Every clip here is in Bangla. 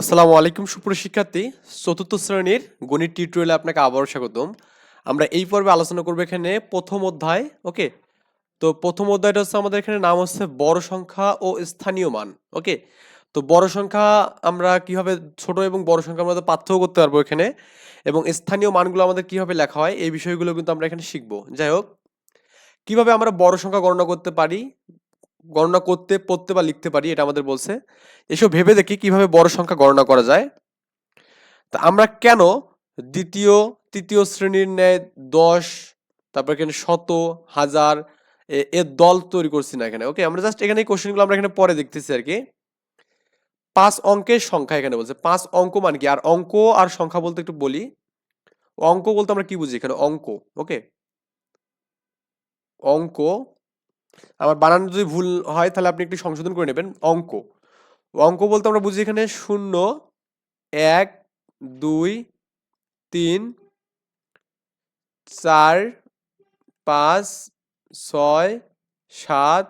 আসসালামু আলাইকুম সুপ্রিয় শিক্ষার্থী, চতুর্থ শ্রেণির গণিত টিউটোরিয়ালে আপনাকে আবারও স্বাগতম। আমরা এই পর্বে আলোচনা করব এখানে প্রথম অধ্যায়, ওকে? তো প্রথম অধ্যায়টা হচ্ছে আমাদের এখানে নাম হচ্ছে বড় সংখ্যা ও স্থানীয় মান, ওকে? তো বড় সংখ্যা আমরা কীভাবে ছোট এবং বড় সংখ্যার মধ্যে পার্থক্য করতে পারব এখানে এবং স্থানীয় মানগুলো আমাদের কীভাবে লেখা হয়, এই বিষয়গুলো কিন্তু আমরা এখানে শিখব। যাই হোক, কীভাবে আমরা বড় সংখ্যা গণনা করতে পারি গণনা করতে, পড়তে বা লিখতে পারি, এটা আমাদের বলছে। এসব ভেবে দেখি কীভাবে বড় সংখ্যা গণনা করা যায়। তা আমরা কেন দ্বিতীয়, তৃতীয় শ্রেণির ন্যায় দশ, তারপর এখানে শত, হাজার, এ- দল তৈরি করছি না এখানে, ওকে? আমরা জাস্ট এখানে কোশ্চেনগুলো আমরা এখানে পরে দেখতেছি আর কি। পাঁচ অঙ্কের সংখ্যা এখানে বলছে, পাঁচ অঙ্ক মানে কি? আর অঙ্ক আর সংখ্যা বলতে একটু বলি। অঙ্ক বলতে আমরা কি বুঝি এখানে? অঙ্ক, ওকে? অঙ্ক আমার বানান যদি ভুল হয়, তাহলে আপনি একটু সংশোধন করে নেবেন। অঙ্ক। অঙ্ক বলতে আমরা বুঝি এখানে শূন্য, এক, দুই, তিন, চার, পাঁচ, ছয়, সাত,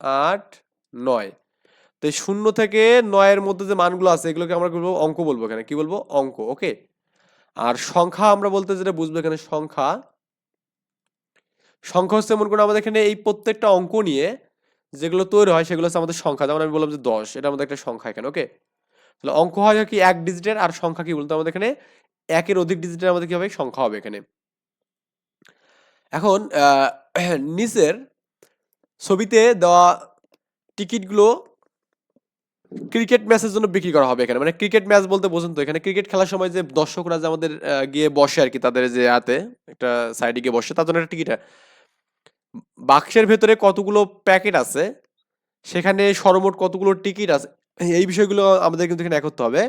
আট, নয়। তো শূন্য থেকে নয়ের মধ্যে যে মানগুলো আছে, এগুলোকে আমরা বলব? অঙ্ক বলব এখানে। কি বলব? অঙ্ক। ওকে? আর সংখ্যা আমরা বলতে যেটা বুঝব এখানে সংখ্যা সংখ্যা হচ্ছে মনে করুন আমাদের এখানে এই প্রত্যেকটা অঙ্ক নিয়ে যেগুলো তৈরি হয়, সেগুলো হচ্ছে আমাদের সংখ্যা। যেমন আমি বললাম যে দশ, এটা আমাদের একটা সংখ্যা এখানে ওকে তাহলে অঙ্ক হয় কি এক ডিজিটের আর সংখ্যা কি বলতো আমাদের এখানে? একের অধিক ডিজিটের আমাদের কি হবে সংখ্যা হবে এখানে? এখন নিচের ছবিতে দেওয়া টিকিটগুলো ক্রিকেট ম্যাচের জন্য বিক্রি করা হবে এখানে। মানে ক্রিকেট ম্যাচ বলতে বোঝেন তো, এখানে ক্রিকেট খেলার সময় যে দর্শকরা যে আমাদের গিয়ে বসে আর কি, তাদের যে হাতে, একটা সাইডে গিয়ে বসে, তার জন্য একটা টিকিট বাক্সের ভেতরে কতগুলো প্যাকেট আছে, সেখানে সর্বমোট কতগুলো টিকিট আছে, এই বিষয়গুলো আমাদের কিন্তু এখানে এক করতে হবে।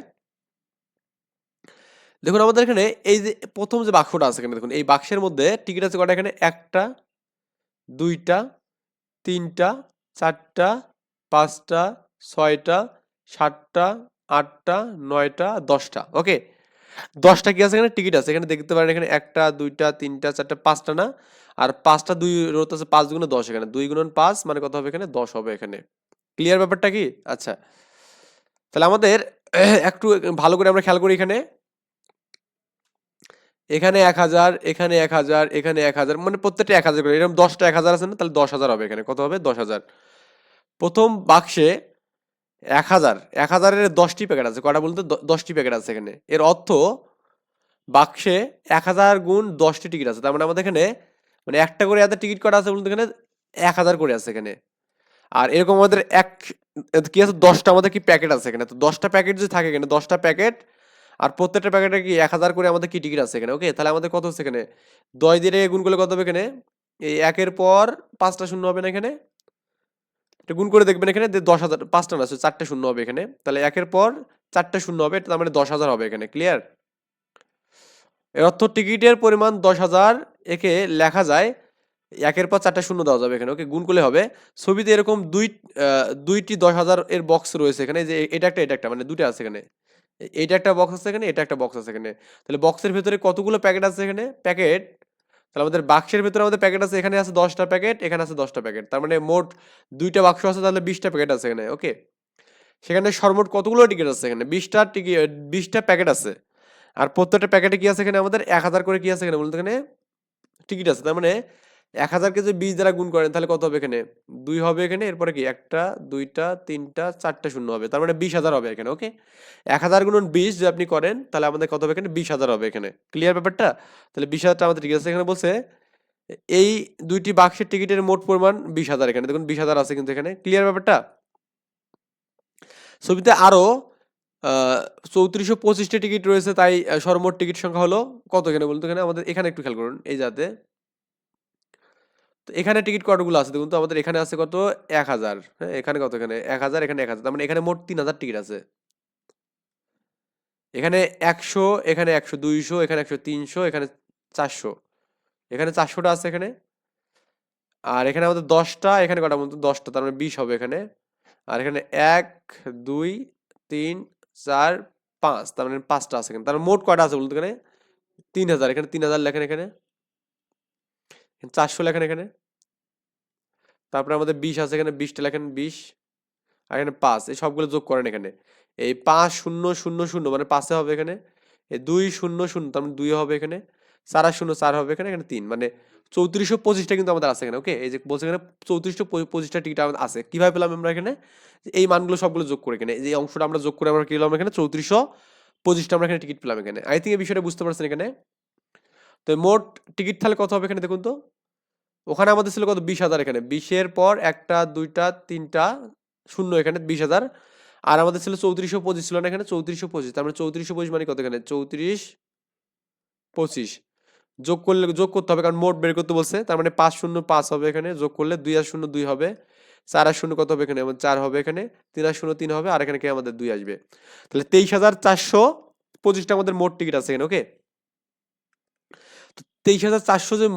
দেখুন, আমাদের এখানে এই যে প্রথম যে বাক্সটা আছে এখানে, দেখুন, এই বাক্সের মধ্যে টিকিট আছে কটা এখানে একটা, দুইটা, তিনটা, চারটা, পাঁচটা, ছয়টা, সাতটা, আটটা, নয়টা, দশটা। ওকে? দশটা কি আছে এখানে? টিকিট আছে। এখানে দেখতে পারেন এখানে একটা, দুইটা, তিনটা, চারটা, পাঁচটা না? আর পাঁচটা দুই রোত আছে, পাঁচ গুণে দশ এখানে। দুই গুণন পাঁচ মানে কত হবে এখানে? দশ হবে এখানে। ক্লিয়ার ব্যাপারটা কি? আচ্ছা। তাহলে আমাদের একটু ভালো করে আমরা খেয়াল করি এখানে। এখানে এক হাজার, এখানে এক হাজার, এখানে এক হাজার মানে প্রত্যেকটা এক হাজার করে। এরকম দশটা এক হাজার আছে না? তাহলে দশ হাজার হবে এখানে। কত হবে? দশ হাজার। প্রথম বাক্সে এক হাজার। এক হাজারের দশটি প্যাকেট আছে। কটা বলতে দশটি প্যাকেট আছে এখানে। এর অর্থ বাক্সে এক হাজার গুণ দশটি টিকিট আছে। তার মানে আমাদের এখানে মানে একটা করে এত টিকিট করা আছে বলতে এখানে এক হাজার করে আছে এখানে। আর এরকম আমাদের এক, কি আছে দশটা আমাদের কি প্যাকেট আছে এখানে? তো দশটা প্যাকেট যদি থাকে এখানে, দশটা প্যাকেট আর প্রত্যেকটা প্যাকেটে কি এক হাজার করে আমাদের কি টিকিট আছে এখানে? ওকে, তাহলে আমাদের কত হচ্ছে এখানে? দশ দিয়ে গুণ করলে কত হবে এখানে? এই একের পর পাঁচটা শূন্য হবে না এখানে? এটা গুণ করে দেখবেন এখানে দশ হাজার, পাঁচটা না চারটে শূন্য হবে এখানে। তাহলে একের পর চারটে শূন্য হবে, তার মানে দশ হাজার হবে এখানে, ক্লিয়ার? এর অর্থ টিকিটের পরিমাণ দশ হাজার একে লেখা যায়, একের পর চারটে শূন্য দেওয়া যাবে এখানে, ওকে গুণ করলে হবে। ছবিতে এরকম দুই দুইটি দশ হাজার এর বক্স রয়েছে এখানে যে এটা একটা এটা একটা মানে দুটো আছে এখানে। এ- এইটা একটা বক্স আছে এখানে, এটা একটা বক্স আছে এখানে। তাহলে বক্সের ভেতরে কতগুলো প্যাকেট আছে এখানে? প্যাকেট তাহলে আমাদের বাক্সের ভেতরে আমাদের প্যাকেট আছে, এখানে আছে দশটা প্যাকেট এখানে আছে দশটা প্যাকেট তার মানে মোট দুইটা বাক্স আছে, তাহলে বিশটা প্যাকেট আছে এখানে, ওকে? সেখানে সর্বমোট কতগুলো টিকিট আছে এখানে? বিশটা টিকিট বিশটা প্যাকেট আছে। আর প্রত্যেকটা প্যাকেটে কি আছে এখানে আমাদের? এক হাজার করে কি আছে এখানে বলতে এখানে? টিকিট আছে। তার মানে এক হাজারকে যদি বিশ দ্বারা গুণ করেন, তাহলে কত হবে এখানে? দুই হবে এখানে, এরপরে কি? একটা, দুইটা, তিনটা, চারটা শূন্য হবে। তার মানে বিশ হাজার হবে এখানে ওকে এক হাজার গুণন বিশ যদি আপনি করেন, তাহলে আমাদের কত হবে এখানে? বিশ হাজার হবে এখানে। ক্লিয়ার ব্যাপারটা? তাহলে বিশ হাজারটা আমাদের ঠিক আছে। এখানে বলছে, এই দুইটি বাক্সের টিকিটের মোট পরিমাণ বিশ হাজার এখানে। দেখুন, বিশ হাজার আছে কিন্তু এখানে। ক্লিয়ার ব্যাপারটা? ছবিতে আরও চৌত্রিশশো পঁচিশটি টিকিট রয়েছে, তাই সর্বমোট টিকিট সংখ্যা হলো কত এখানে বলতো এখানে? আমাদের এখানে একটু খেয়াল করুন, এই যাতে। তো এখানে টিকিট কতগুলো আছে, দেখুন তো, আমাদের এখানে আছে কত? এক হাজার হ্যাঁ এখানে কত এখানে? এক হাজার, এখানে এক হাজার, তার মানে এখানে মোট তিন হাজার টিকিট আছে। এখানে একশো এখানে একশো দুইশো, এখানে একশো তিনশো, এখানে চারশো। এখানে চারশোটা আছে এখানে। আর এখানে আমাদের দশটা, এখানে কটা বলতো দশটা, তার মানে বিশ হবে এখানে। আর এখানে এক, দুই, তিন চার, পাঁচ, তার মানে পাঁচটা আছে এখানে। তার মোট কয়টা আছে বলতো এখানে? তিন হাজার এখানে তিন হাজার লেখেন এখানে। চারশো লেখেন এখানে। তারপরে আমাদের বিশ আছে এখানে, বিশটা লেখেন, বিশ। আর এখানে পাঁচ, এই সবগুলো যোগ করেন এখানে। এই পাঁচ, শূন্য শূন্য শূন্য মানে পাঁচে হবে এখানে। এই দুই, শূন্য শূন্য, তার মানে দুই হবে এখানে। চার শূন্য, চার হবে এখানে এখানে তিন মানে চৌত্রিশশো পঁচিশটা কিন্তু আমাদের আছে এখানে, ওকে? এই যে বলছে এখানে চৌত্রিশশো পঁচিশটা টিকিট আমাদের আছে। কীভাবে পেলাম আমরা এখানে? এই মানগুলো সবগুলো যোগ করে এখানে এই অংশটা আমরা যোগ করে আমরা কি পেলাম এখানে? চৌত্রিশশো পঁচিশটা আমরা এখানে টিকিট পেলাম এখানে। আই থিঙ্ক এই বিষয়টা বুঝতে পারছেন এখানে? তো মোট টিকিট তাহলে কত হবে এখানে দেখুন তো? ওখানে আমাদের ছিল কত? বিশ হাজার এখানে। বিশের পর একটা, দুইটা, তিনটা, শূন্য এখানে, বিশ হাজার। আর আমাদের ছিল চৌত্রিশশো পঁচিশ ছিল না এখানে? চৌত্রিশশো পঁচিশ। তার মানে চৌত্রিশশো পঁচিশ মানে কত এখানে? চৌত্রিশ পঁচিশ। যোগ করলে, যোগ করতে হবে কারণ মোট বের করতে বলছে, তার মানে পাঁচ শূন্য পাঁচ হবে এখানে, যোগ করলে দুই আর শূন্য দুই হবে, চার আর শূন্য কত হবে এখানে? এবং চার হবে এখানে, তিন আর শূন্য তিন হবে, আর এখানে কি আমাদের দুই আসবে? তাহলে তেইশ হাজার চারশো পঁচিশটা আমাদের মোট টিকিট আছে এখানে, ওকে? তেইশ হাজার চারশো যে,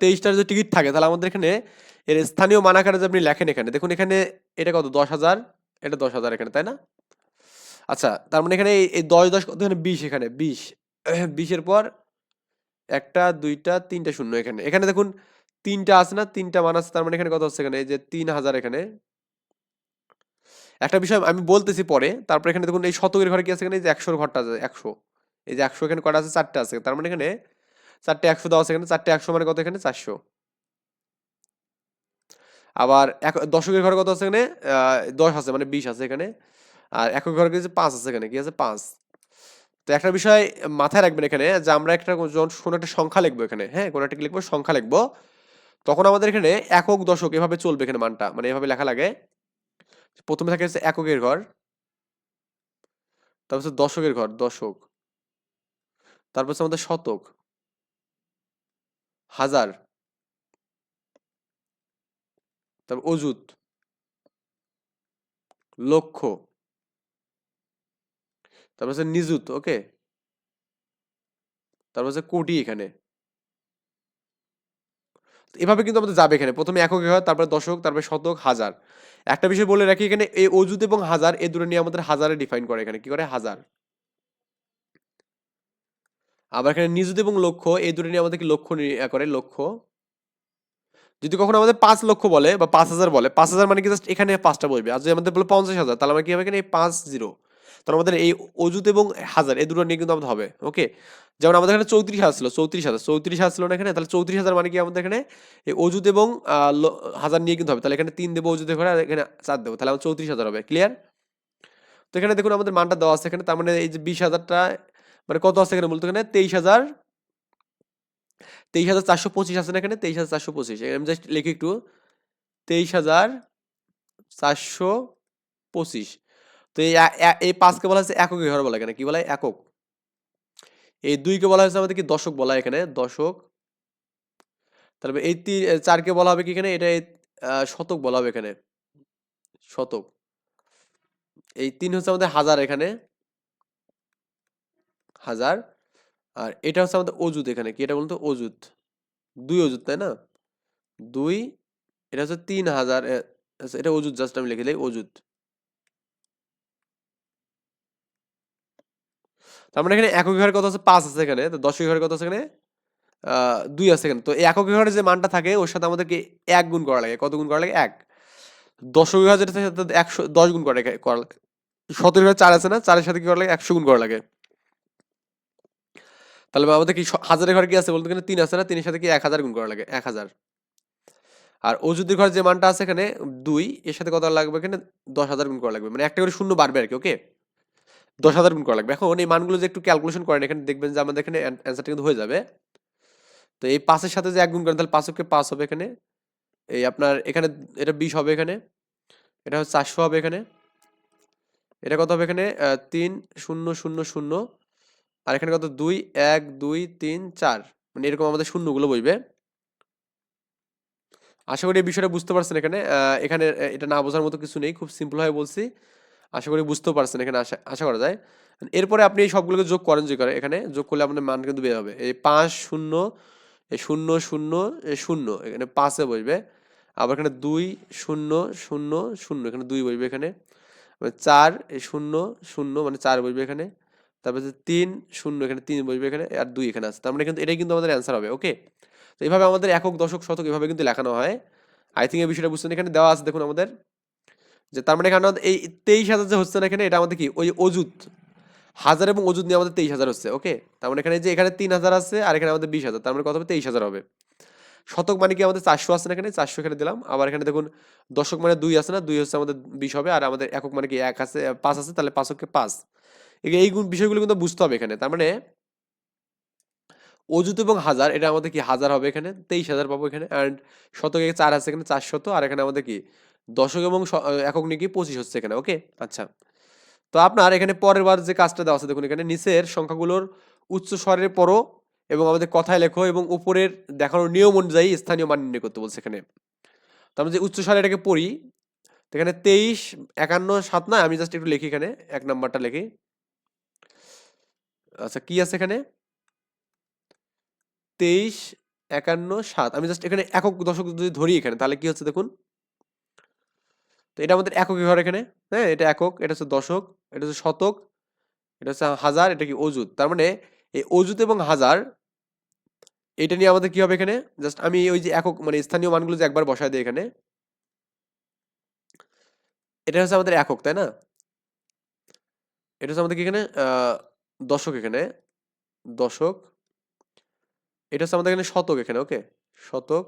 তেইশটার যে টিকিট থাকে, তাহলে আমাদের এখানে, এর স্থানীয় মানাকারে যে আপনি লেখেন এখানে, দেখুন এখানে এটা কত? দশ হাজার, এটা দশ হাজার এখানে, তাই না? আচ্ছা তার মানে এখানে এই- দশ দশ কত এখানে বিশ এখানে বিশ, বিশের পর একটা, দুইটা, তিনটা শূন্য এখানে। এখানে দেখুন তিনটা আছে না, তিনটা মান আছে, তার মানে এখানে কত হচ্ছে এখানে? এই যে তিন হাজার এখানে। একটা বিষয় আমি বলতেছি পরে, তারপর এখানে দেখুন এই শতকের ঘরে কি আছে এখানে? একশোর ঘরটা আছে, একশো। এই যে একশো এখানে কটা আছে? চারটে আছে। তার মানে এখানে চারটে একশো দেওয়া আছে এখানে। চারটে একশো মানে কত এখানে? চারশো। আবার এক, দশকের ঘরে কত আছে এখানে? দশ আছে মানে বিশ আছে এখানে। আর একক ঘরে কি আছে? পাঁচ আছে এখানে। কি আছে? পাঁচ। তো একটা বিষয় মাথায় রাখবেন এখানে যে আমরা একটা কোনো একটা সংখ্যা লিখব এখানে হ্যাঁ কোনো একটা লিখব সংখ্যা লিখব, তখন আমাদের এখানে একক, দশক এভাবে চলবে এখানে মানটা মানে এভাবে লেখা লাগে। প্রথমে থাকে হচ্ছে এককের ঘর, তারপর হচ্ছে দশকের ঘর, দশক, তারপর হচ্ছে আমাদের শতক, হাজার, তারপর অযুত, লক্ষ তারপর হচ্ছে নিযুত, ওকে? তারপর হচ্ছে কোটি এখানে। এভাবে কিন্তু আমাদের যাবে এখানে। প্রথমে একক হয়, তারপরে দশক, তারপরে শতক, হাজার। একটা বিষয় বলে রাখি এখানে, এই অযুত এবং হাজার এই দুটো নিয়ে আমাদের হাজারে ডিফাইন করে এখানে। কি করে? হাজার। আবার এখানে নিযুত এবং লক্ষ্য এই দুটো নিয়ে আমাদেরকে লক্ষ্য করে, লক্ষ্য। যদি কখনো আমাদের পাঁচ লক্ষ বলে বা পাঁচ হাজার বলে, পাঁচ হাজার মানে কি জাস্ট এখানে পাঁচটা বসবে। আর যদি আমাদের বলে পঞ্চাশ হাজার, তাহলে আমরা কি হবে এখানে? পাঁচ, জিরো। তাহলে আমাদের এই অযুত এবং হাজার, এই দুটো নিয়ে কিন্তু আমাদের হবে ওকে যেমন আমাদের এখানে চৌত্রিশ হাজার ছিল, চৌত্রিশ হাজার চৌত্রিশ হাজার ছিল না এখানে? তাহলে চৌত্রিশ হাজার মানে কি আমাদের এখানে? এই অযুত এবং হাজার নিয়ে কিন্তু হবে, তাহলে এখানে তিন দেবো অযুত ঘরে আর এখানে চার দেবো, তাহলে আমার চৌত্রিশ হাজার হবে ক্লিয়ার তো এখানে দেখুন আমাদের মানটা দেওয়া আছে এখানে, তার মানে এই যে বিশ হাজারটা মানে কত আছে এখানে বলতো এখানে? তেইশ হাজার তেইশ হাজার চারশো পঁচিশ আছে না এখানে? তেইশ হাজার চারশো পঁচিশ আমি জাস্ট লিখি একটু, তেইশ হাজার চারশো পঁচিশ। এই এই পাঁচকে বলা হচ্ছে একক ঘর বলা এখানে। কি বলা হয়? একক। এই দুইকে বলা হয়েছে আমাদের কি? দশক বলা এখানে। দশক। তারপরে এই তিন চারকে বলা হবে কি এখানে? এটা শতক বলা হবে এখানে। শতক। এই তিন হচ্ছে আমাদের হাজার এখানে। হাজার। আর এটা হচ্ছে আমাদের অজুত এখানে। কি এটা বলতো অজুত দুই অজুত তাই না? দুই। এটা হচ্ছে তিন হাজার আচ্ছা, এটা অজুত জাস্ট আমি লিখে দিই অজুত তার মানে এখানে একক ঘরের কত আছে পাঁচ আছে এখানে, তো দশ ঘরের কত আছে এখানে দুই আছে এখানে। তো একক ঘরের যে মানটা থাকে, ওর সাথে আমাদেরকে এক গুণ করা লাগে। কত গুণ করা লাগে? এক। দশক ঘর যেটা থাকে একশো, দশ গুণ করা করা সতেরো ঘরে চার আছে না? চারের সাথে কি করা লাগে? একশো গুণ করা লাগে। তাহলে আমাদের কি হাজারের ঘর কি আছে বলতে? গেলে তিন আছে না? তিনের সাথে কি এক হাজার গুণ করা লাগে? এক হাজার। আর অযুতের ঘরে যে মানটা আছে এখানে, দুই, এর সাথে কত লাগবে এখানে? দশ হাজার গুণ করা লাগবে। মানে একটা করে শূন্য বাড়বে আর কি, ওকে? দশ হাজার গুণ করা লাগবে। এখন এই মানগুলো যে একটু ক্যালকুলেশন করেন, এখানে দেখবেন যে আমাদের এখানে অ্যান্সারটা কিন্তু হয়ে যাবে। তো এই পাঁচের সাথে যে এক গুণ করেন, তাহলে পাঁচকে পাঁচ হবে এখানে। এই আপনার এখানে এটা বিশ হবে এখানে। এটা হচ্ছে চারশো হবে এখানে। এটা কত হবে এখানে? তিন শূন্য শূন্য শূন্য। আর এখানে কত? দুই, এক, দুই, তিন, চার। মানে এরকম আমাদের শূন্যগুলো বইবে। আশা করি এই বিষয়টা বুঝতে পারছেন এখানে। এখানে এটা না বোঝার মতো কিছু নেই। খুব সিম্পল ভাবে বলছি। আশা করি বুঝতেও পারছেন এখানে আশা আশা করা যায়। এরপরে আপনি এই সবগুলোকে যোগ করেন যে করে, এখানে যোগ করলে আপনার মান কিন্তু বের হবে। এই পাঁচ শূন্য শূন্য শূন্য শূন্য, এখানে পাঁচে বসবে। আবার এখানে দুই, শূন্য শূন্য শূন্য, এখানে দুই বসবে এখানে। চার শূন্য শূন্য মানে চার বসবে এখানে। তারপর তিন, শূন্য, এখানে তিন বসবে এখানে, আর দুই এখানে আছে। তার মানে কিন্তু এটাই কিন্তু আমাদের অ্যান্সার হবে ওকে তো এইভাবে আমাদের একক, দশক, শতক এভাবে কিন্তু লেখানো হয়। আই থিঙ্ক এই বিষয়টা বুঝছেন, এখানে দেওয়া আছে, দেখুন আমাদের। যে তার মানে এখানে এই তেইশ হাজার যে হচ্ছে না এখানে, এটা আমাদের কি? ওই অজুত হাজার এবং অজুত নিয়ে আমাদের তেইশ হাজার হচ্ছে ওকে তার মানে এখানে যে এখানে তিন হাজার আছে আর এখানে আমাদের বিশ হাজার, তার মানে কত হবে? তেইশ হাজার হবে। শতক মানে কি? আমাদের চারশো আছে না এখানে? চারশো এখানে দিলাম। আবার এখানে দেখুন, দশক মানে দুই আছে না? দুই হচ্ছে আমাদের বিশ হবে আর আমাদের একক মানে কি? এক আছে, পাঁচ আছে, তাহলে পাঁচককে পাঁচ। এই গুণ- বিষয়গুলো কিন্তু বুঝতে হবে এখানে। তার মানে অজুত এবং হাজার, এটা আমাদের কি? হাজার হবে এখানে, তেইশ হাজার পাবো এখানে অ্যান্ড শতকে চার আছে এখানে চারশত আর এখানে আমাদের কি? দশক এবং একক নিয়ে পঁচিশ হচ্ছে এখানে ওকে আচ্ছা। তো আপনার এখানে পরের বার যে কাজটা দেওয়া আছে, দেখুন এখানে নিচের সংখ্যাগুলোর উচ্চ স্বরের পরও এবং আমাদের কথায় লেখো এবং উপরের দেখানোর নিয়ম অনুযায়ী স্থানীয় মান নির্ণয় করতে বলছে এখানে। তো আমরা যে উচ্চ স্বরে এটাকে পড়ি এখানে তেইশ, একান্ন, সাত নয়, আমি জাস্ট একটু লিখি এখানে, এক নাম্বারটা লিখি। আচ্ছা কি আছে এখানে? তেইশ, একান্ন, সাত, আমি জাস্ট এখানে একক দশক যদি ধরি এখানে, তাহলে কি হচ্ছে দেখুন? এটা আমাদের একক ঘর এখানে হ্যাঁ? এটা একক, এটা হচ্ছে দশক, এটা হচ্ছে শতক, এটা হচ্ছে হাজার, এটা কি অজুত তার মানে এই অজুত এবং হাজার, এটা নিয়ে আমাদের কি হবে এখানে? জাস্ট আমি ওই যে একক মানে স্থানীয় মানগুলো যে একবার বসায় দিই এখানে, এটা হচ্ছে আমাদের একক, তাই না? এটা হচ্ছে আমাদের কি এখানে? দশক এখানে, দশক, এটা হচ্ছে আমাদের এখানে শতক এখানে ওকে শতক,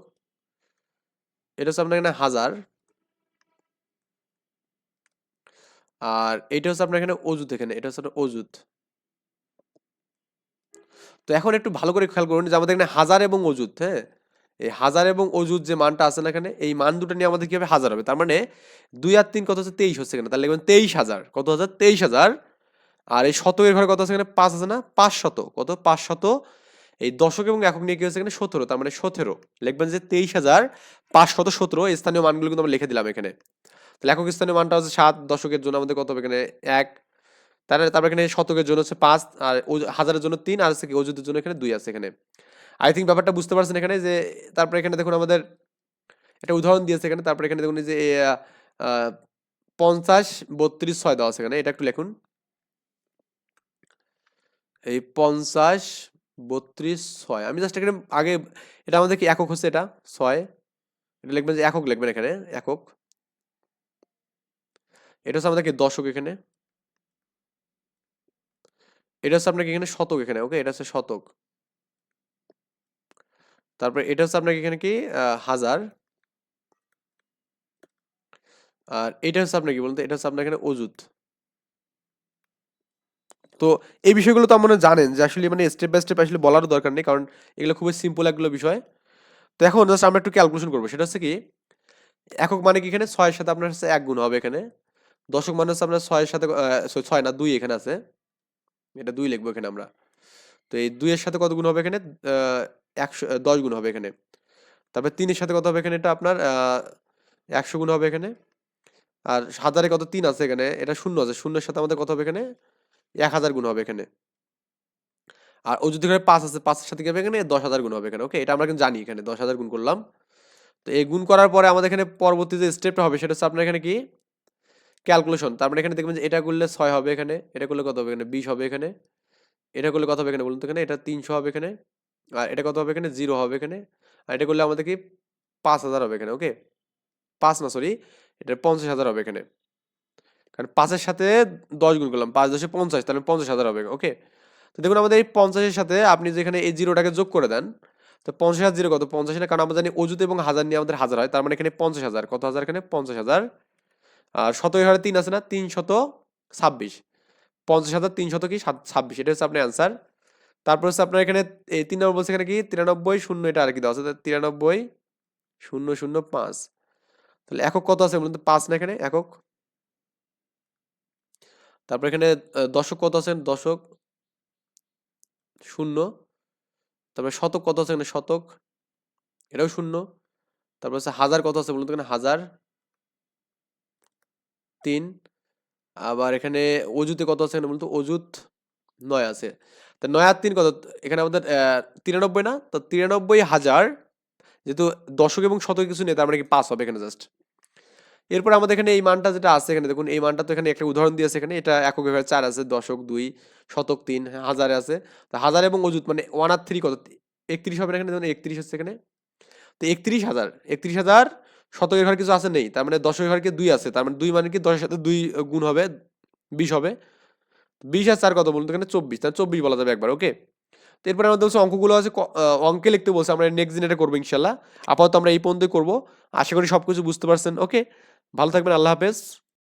এটা হচ্ছে আপনার এখানে হাজার আর এটা হচ্ছে আপনার এখানে অজুত এখানে, এটা হচ্ছে অজুত তো এখন একটু ভালো করে খেয়াল করুন যে আমাদের এখানে হাজার এবং অজুত হ্যাঁ? এই হাজার এবং অজুত যে মানটা আছে না এখানে, এই মান দুটো নিয়ে আমাদের কি হবে হাজার হবে? তার মানে দুই আর তিন কত হচ্ছে? তেইশ হচ্ছে এখানে। তাহলে লিখবেন তেইশ হাজার। কত হাজার তেইশ হাজার। আর এই শতকের ঘরে কত আছে এখানে? পাঁচ আছে না? পাঁচ শত কত? পাঁচ শত এই দশক এবং একক নিয়ে কি হচ্ছে এখানে? সতেরো। তার মানে সতেরো। লিখবেন যে তেইশ হাজার পাঁচ শত সতেরো। এই স্থানীয় মানগুলো কিন্তু আমরা লিখে দিলাম এখানে। একক স্থানীয় মানটা হচ্ছে সাত দশকের জন্য আমাদের কত হবে এখানে? এক। তাহলে তারপর এখানে শতকের জন্য হচ্ছে পাঁচ, আর হাজারের জন্য তিন, আর হচ্ছে কি অযুতের জন্য এখানে দুই আছে এখানে। আই থিঙ্ক ব্যাপারটা বুঝতে পারছেন এখানে যে তারপরে এখানে দেখুন আমাদের একটা উদাহরণ দিয়েছে এখানে, তারপরে এখানে দেখুন যে পঞ্চাশ, বত্রিশ, ছয় দেওয়া আছে এখানে, এটা একটু লিখুন। এই পঞ্চাশ, বত্রিশ, ছয়, আমি জাস্ট এখানে আগে, এটা আমাদের কি একক হচ্ছে এটা? ছয়। এটা লিখবেন যে একক লিখবেন এখানে, একক। এটা হচ্ছে আমাদের কি দশক এখানে। এটা হচ্ছে আপনাকে এখানে শতক এখানে ওকে এটা হচ্ছে শতক। তারপরে এটা হচ্ছে আপনাকে এখানে কি? হাজার। আর এটা হচ্ছে আপনার কি বলুন তো এটা হচ্ছে আপনার এখানে অজুত তো এই বিষয়গুলো তো আপনারা জানেন যে আসলে মানে স্টেপ বাই স্টেপ আসলে বলারও দরকার নেই, কারণ এগুলো খুবই সিম্পল একগুলো বিষয়। তো এখন জাস্ট আমরা একটু ক্যালকুলেশন করব। সেটা হচ্ছে কি? একক মানে কি এখানে? ছয়ের সাথে আপনার হচ্ছে এক গুণ হবে এখানে। দশক মানে হচ্ছে আপনার ছয়ের সাথে ছয় না, দুই এখানে আছে। এটা দুই লিখব এখানে আমরা। তো এই দুইয়ের সাথে কত গুণ হবে এখানে? একশো দশ গুণ হবে এখানে। তারপর তিনের সাথে কত হবে এখানে? এটা আপনার একশো গুণ হবে এখানে। আর হাজারে কত? তিন আছে এখানে। এটা শূন্য আছে। শূন্যের সাথে আমাদের কত হবে এখানে? এক হাজার গুণ হবে এখানে। আর ও যদি এখানে পাঁচ আছে, পাঁচের সাথে কি হবে এখানে? দশ হাজার গুণ হবে এখানে। ওকে? এটা আমরা কিন্তু জানি এখানে। দশ হাজার গুণ করলাম। তো এই গুণ করার পরে আমাদের এখানে পরবর্তী যে স্টেপটা হবে, সেটা হচ্ছে আপনার এখানে কি? ক্যালকুলেশন তার মানে এখানে দেখবেন যে এটা করলে ছয় হবে এখানে, এটা করলে কত হবে এখানে? বিশ হবে এখানে, এটা করলে কত হবে এখানে বলুন তো এখানে? এটা তিনশো হবে এখানে, আর এটা কত হবে এখানে? জিরো হবে এখানে, আর এটা করলে আমাদের কি? পাঁচ হাজার হবে এখানে ওকে পাঁচ না সরি এটা পঞ্চাশ হাজার হবে এখানে। কারণ পাঁচের সাথে দশ গুণ করলাম, পাঁচ দশে পঞ্চাশ, তাহলে পঞ্চাশ হাজার হবে ওকে তো দেখুন আমাদের এই পঞ্চাশের সাথে আপনি যেখানে এই জিরোটাকে যোগ করে দেন, তো পঞ্চাশ হাজার জিরো কত? পঞ্চাশ না, কারণ আমরা জানি অজুত এবং হাজার নিয়ে আমাদের হাজার হয়, তার মানে এখানে পঞ্চাশ হাজার, কত হাজার এখানে? পঞ্চাশ হাজার আর শত হাজার তিন আছে না? তিন শত ছাব্বিশ। পঞ্চাশ হাজার তিন শত কি ছাব্বিশ। এটা হচ্ছে আপনার অ্যান্সার তারপর হচ্ছে আপনার এখানে এই তিন নম্বর বলছে এখানে কি? তিরানব্বই শূন্য এটা আর কি দেওয়া আছে। তিরানব্বই শূন্য শূন্য পাঁচ। তাহলে একক কত আছে বলুন তো? পাঁচ না এখানে? একক। তারপর এখানে দশক কত আছে? দশক শূন্য। তারপরে শতক কত আছে এখানে? শতক। এটাও শূন্য। তারপর হচ্ছে হাজার কত আছে বলুন তো? এখানে হাজার। তিন। আবার এখানে অজুতে কত আছে এখানে বলুন তো অজুত নয় আছে। তা নয় আর তিন কত? এখানে আমাদের তিরানব্বই না? তো তিরানব্বই হাজার, যেহেতু দশক এবং শতক কিছু নেই, তার মানে কি পাস হবে এখানে জাস্ট এরপর আমাদের এখানে এই মানটা যেটা আছে এখানে, দেখুন, এই মানটা তো এখানে একটা উদাহরণ দিয়েছে এখানে, এটা একক এভাবে চার আছে, দশক, দুই, শতক, তিন হাজারে আছে। তা হাজার এবং অজুত মানে ওয়ান আর থ্রি কত? একত্রিশ হবে এখানে, দেখুন, একত্রিশ হচ্ছে এখানে। তো একত্রিশ হাজার একত্রিশ হাজার শতকের ঘর কিছু আছে নেই, তার মানে দশকের কি দুই আছে, তার মানে দুই মানে কি দশের সাথে দুই গুণ হবে, বিশ হবে। বিশ আর চার কত বলুন এখানে চব্বিশ, তাহলে চব্বিশ বলা যাবে একবার ওকে তো এরপরে আমাদের বলছে অঙ্কগুলো আছে অঙ্কে লিখতে বলছে, আমরা নেক্সট দিন এটা করব ইনশাল্লাহ আপাতত আমরা এই পর্যন্তই করব। আশা করি সব কিছু বুঝতে পারছেন ওকে ভালো থাকবেন, আল্লাহ হাফেজ।